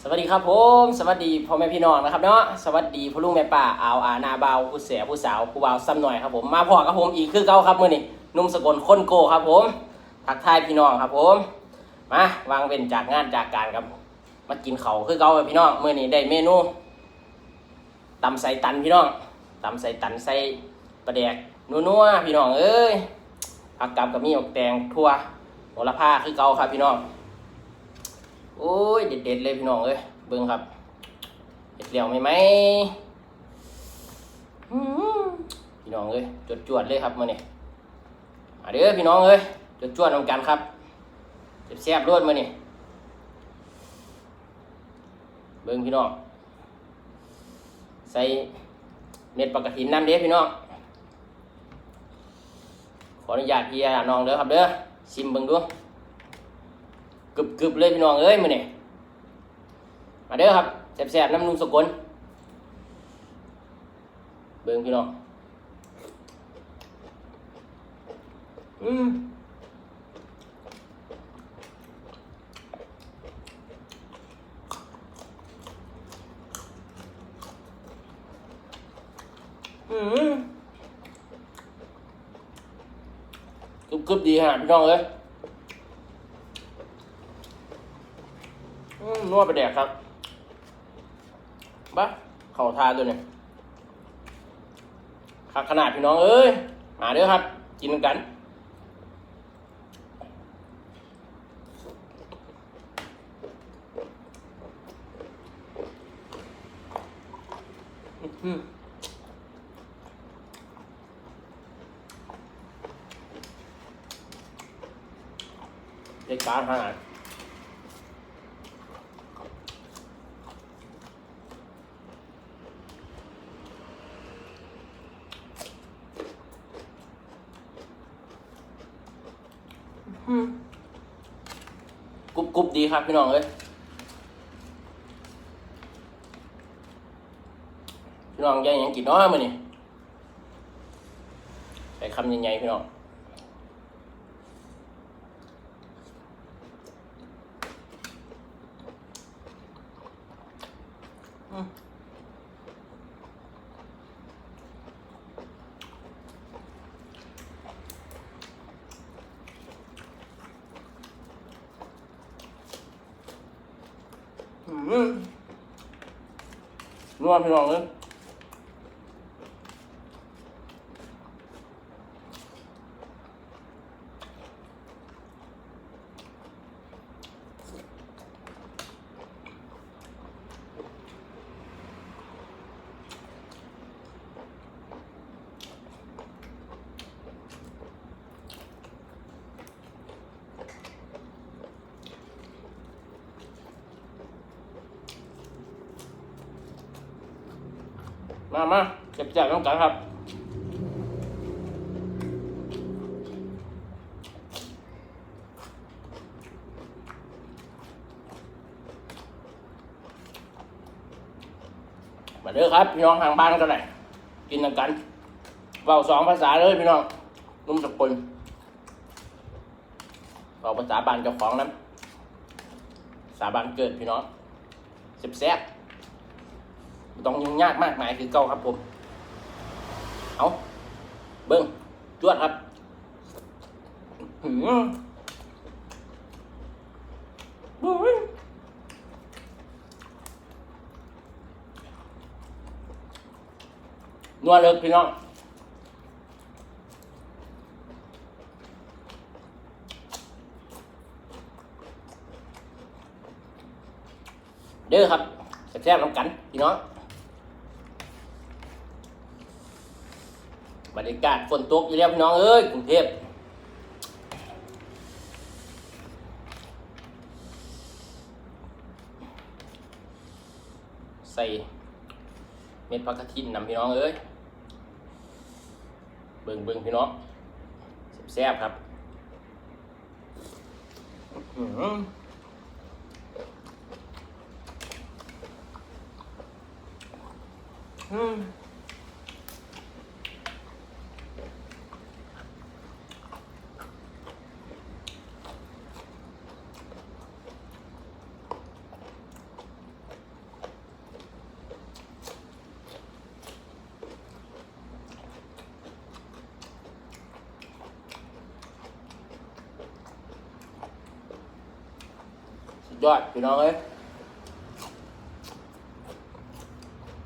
สวัสดีครับผมสวัสดีพ่อแม่พี่น้องนะครับเนาะสวัสดีพ่อลุงแม่ป้าอาวอานาเบาผู้เสียผู้สาวผู้บ่าวซ้ำหน่อยครับผมมาพอกับผมอีกคือเก่าครับมื้อนี้นุ่มสกลคนโกครับผมทักทายพี่น้องครับผม มาวางเว้นจากงานจากการครับมากินเขาคือเก่าครับพี่น้องมื้อนี้ได้เมนูตำใส่ตันพี่น้องตำใส่ตันใส่ปลาแดกนัวๆพี่น้องเอ้ยผักกับกับมีหมกแตงทั่วโหระพาคือเก่าครับพี่น้อง โอ้ยเด็ดๆเลยพี่น้องเอ้ยเบิ่งครับเด็ดเหลียวไหมไหมพี่น้องเอ้ยจวดๆเลยครับมื้อนี้มาเด้อพี่น้องเอ้ยจวดๆนำกันครับแซ่บๆรวดมื้อนี้เบิ่งพี่น้องใส่เม็ดปลากระถินน้ำเด้อพี่น้องขออนุญาตพี่อาน้องเด้อครับเด้อชิมเบิ่งดู กึบกึบๆเลยพี่น้องเอ้ยมื้อนี้มาเด้อครับแซ่บๆน้ำนุ่มสกุลเบิ่งพี่น้องอืมอืมกึบกึบๆดีฮะพี่น้องเอ้ย อืม นวดไปแดกครับบ้าเข่าทาตัวเนี่ยขักขนาดพี่น้องเอ้ย มาเด้อครับ กินกันอื้อหือได้การขนาด กรุบดีครับพี่น้องเอ้ยพี่น้องยังยังกินน้อยมาเนี่ใส่คำใหญ่ๆพี่น้องอืม นวดพี่น้องเลย มามาเจ็บแจกต้องกันครับมาเด้อครับ พี่น้องทางบ้านกันเลยกินนำกันเว้าสองภาษาเลยพี่น้องนุ่มสกุลเว้าภาษาบ้านเจ้าของนั้นภาษาบ้านเกิดพี่น้องเจ็บแซ่บบ่ ต้องยุ่งยากมากมายคือเก่าครับผม เอาเบิ้งจวดครับหืมบุ้ยนัวเลิกพี่น้องเด้อครับแซ่บๆน้ำกันพี่น้อง รรยากาศฝนตกอยู่แล้วพี่น้องเอ้ยกรุงเทพใส่เม็ดผักกระถินนำพี่น้องเอ้ยเบิ่งเบิ่งพี่น้องแซ่บครับอื้อหืออืม ยอดพี่น้องเอ้ย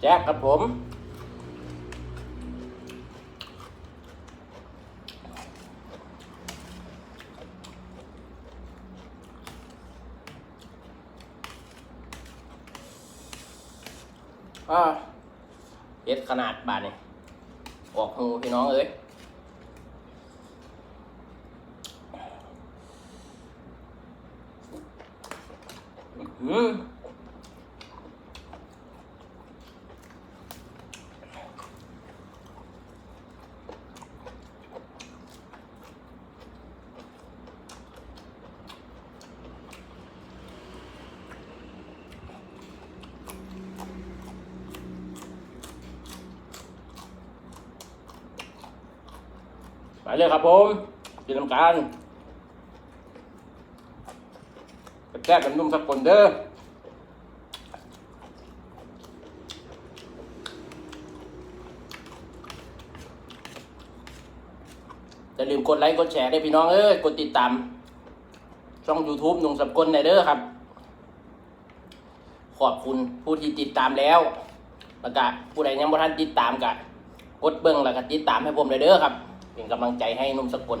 แจ๊บครับผมอ่าเอ็ดขนาดบาทนี่ออกหูพี่น้องเอ้ย อืมไปเลยครับผมกินน้ำกันแซ่บกับนุ่มสักคนเด้ออย่าลืมกดไลค์กดแชร์ได้พี่น้องเอ้ยกดติดตาม ช่อง YouTube หนุ่มสับกลในเด้อครับ ขอบคุณผู้ที่ติดตามแล้ว แล้วก็ผู้ใดยังบ่ทันติดตามก็กดเบิ่งแล้วก็ติดตามให้ผมเลยเด้อครับ เป็นกำลังใจให้นุ่มสกล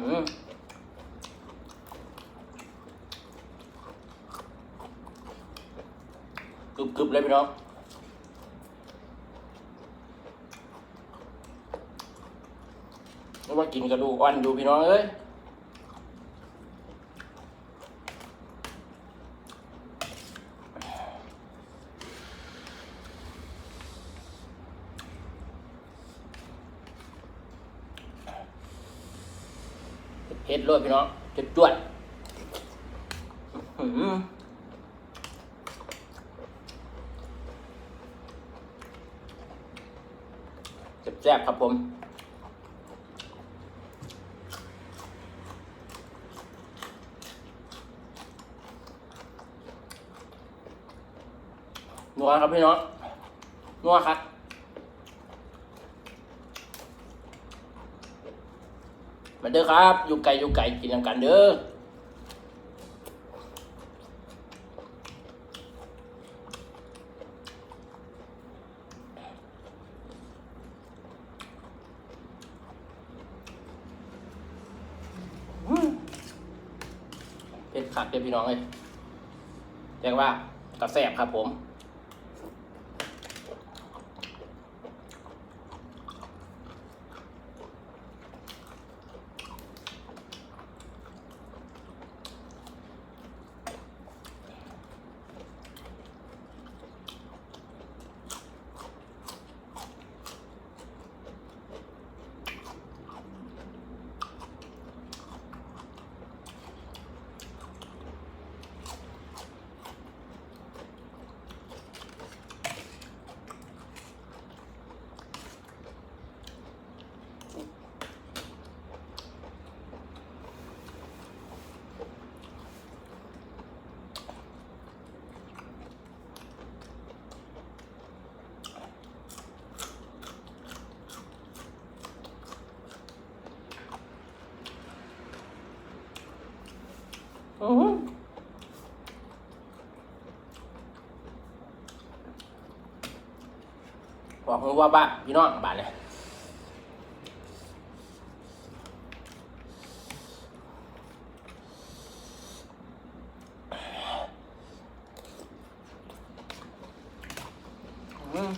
กรึบกรึบเลยพี่น้องไม่ว่ากินกระดูกอ่อนอยู่พี่น้องเอ้ย เลยพี่น้องเผ็ดจวดอื้อหือแซ่บครับผมนัวครับพี่น้องนัวครับ มา เด้อครับ อยู่ไก่อยู่ไก่กินนำกันเด้อเผ็ดขัดเด้อพี่น้องเลยเรียกว่ากระแสบครับผม อือหือ บอกมึงว่าบ้านพี่น้องบ้านเลยอืม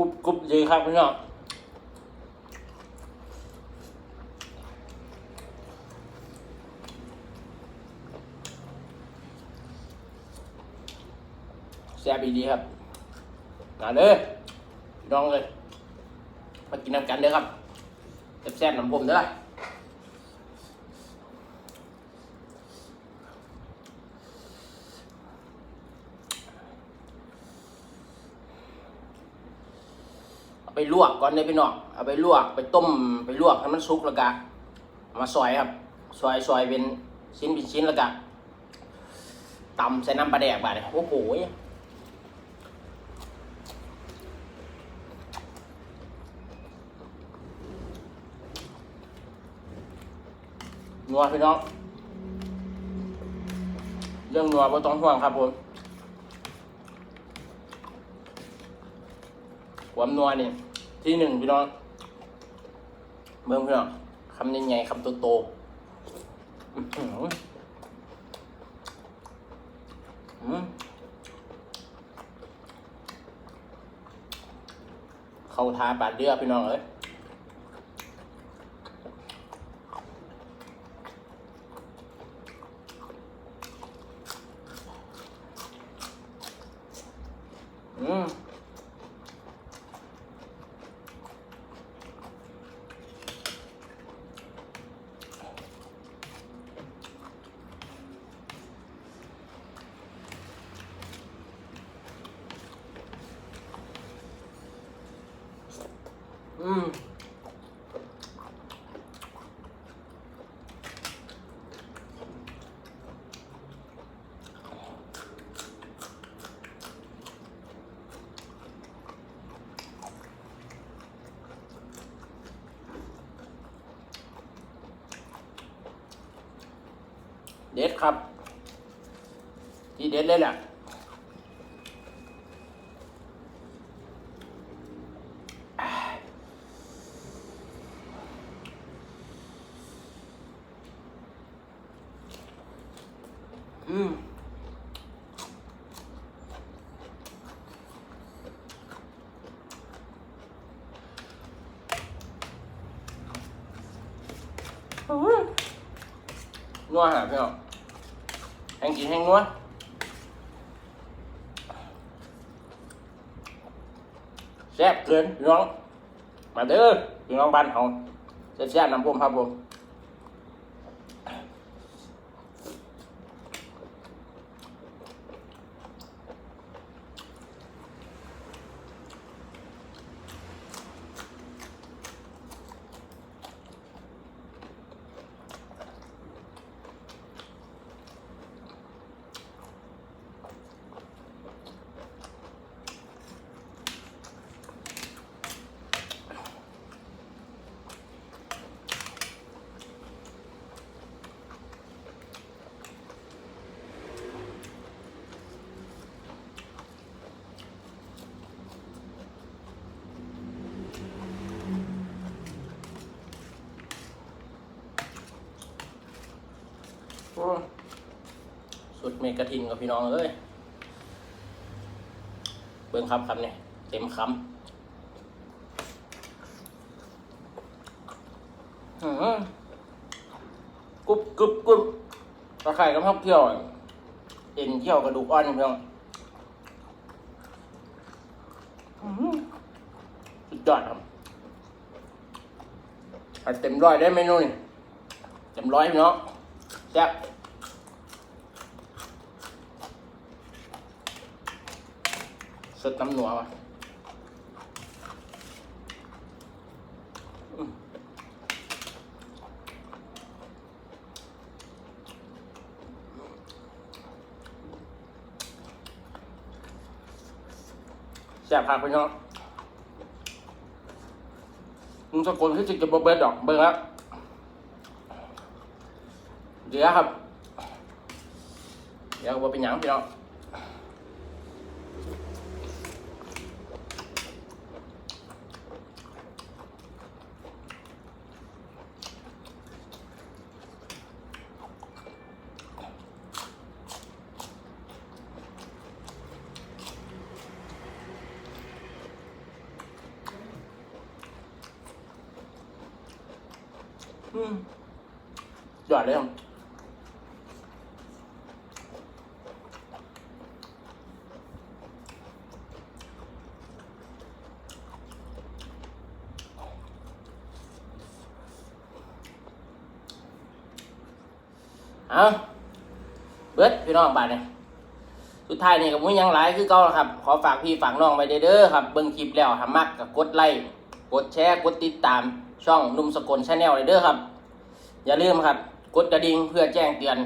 รุบกุบดีครับพี่น้องแซ่บดีครับมาเลยน้องเลย มากินน้ำกันเด้อครับแซ่บๆน้ำผมเด้อ ลวกก่อนเลยพี่น้องเอาไปลวกไปต้มไปลวกให้มันสุกแล้วก็มาซอยครับซอยซอยเป็นชิ้นเป็นชิ้นแล้วก็ตำใส่น้ำปลาแดกบาดเลยโอ้โหนัวพี่น้อง เรื่องนัวไม่ต้องห่วงครับผมความนัวนี่ ที่หนึ่งพี่น้องเบิ่งพี่น้องคำใหญ่ๆคำโตๆอืมเข้าทาปาดเลือพี่น้องเอ้ยอืมอืม เด็ดครับ ที่เด็ดเลยแหละอืม นัวหาพี่น้องแห้งกินแห้งนัวแซ่บเกินพี่น้อง มาเด้อพี่น้องบ้านเขาแซ่บๆน้ำพุ่มครับผม โอ้สุด เมกะทินกับพี่น้องเอ้ยเบิ่งครับคำเนี่ยเต็มคำอื้อหือกรุบกรุบกรุบตะไคร่กับพักเที่ยวเอ็นเที่ยวกระดูกอ่อนพี่น้องสุดยอดครับเอาเต็มร้อยได้ไหมนูนี่เต็มร้อยพี่น้องแซ่บ สดน้ำหนัวว่ะแซ่บผักพี่น้องมึงสกุลที่จะจะบเบิดดอกเบิ่งแล้วเดี๋ยวครับ เดี๋ยวว่าเป็นหยังพี่น้อง อืมหยอดเลยครัเอาเบิดพี่น้องบาดเนี่ยสุดท้ายเนี่ยกับมุ้ยังหลายคือเก่าครับ ขอฝากพี่ฝากน้องไปเด้อครับ เบิ่งคลิปแล้วทำมักกับกดไลค์ กดแชร์ กดติดตาม ช่องนุ่มสกลชาแนลเลยเด้อครับ อย่าลืมครับ กดกระดิ่งเพื่อแจ้งเตือน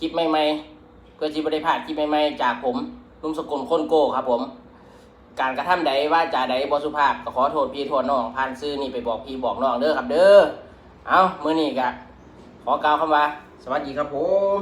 คลิปใหม่ๆ เพื่อที่บริพลาดคลิปใหม่ๆ จากผมนุ่มสกลคนโก้ครับผม การกระทำใดว่าจาใดบสุภาพก็ขอโทษพี่โทษน้องผ่านซื้อนี่ไปบอกพี่บอกน้องเด้อครับเด้อเอามื้อนี้ก็ขอกล่าวคำว่า สวัสดีครับผม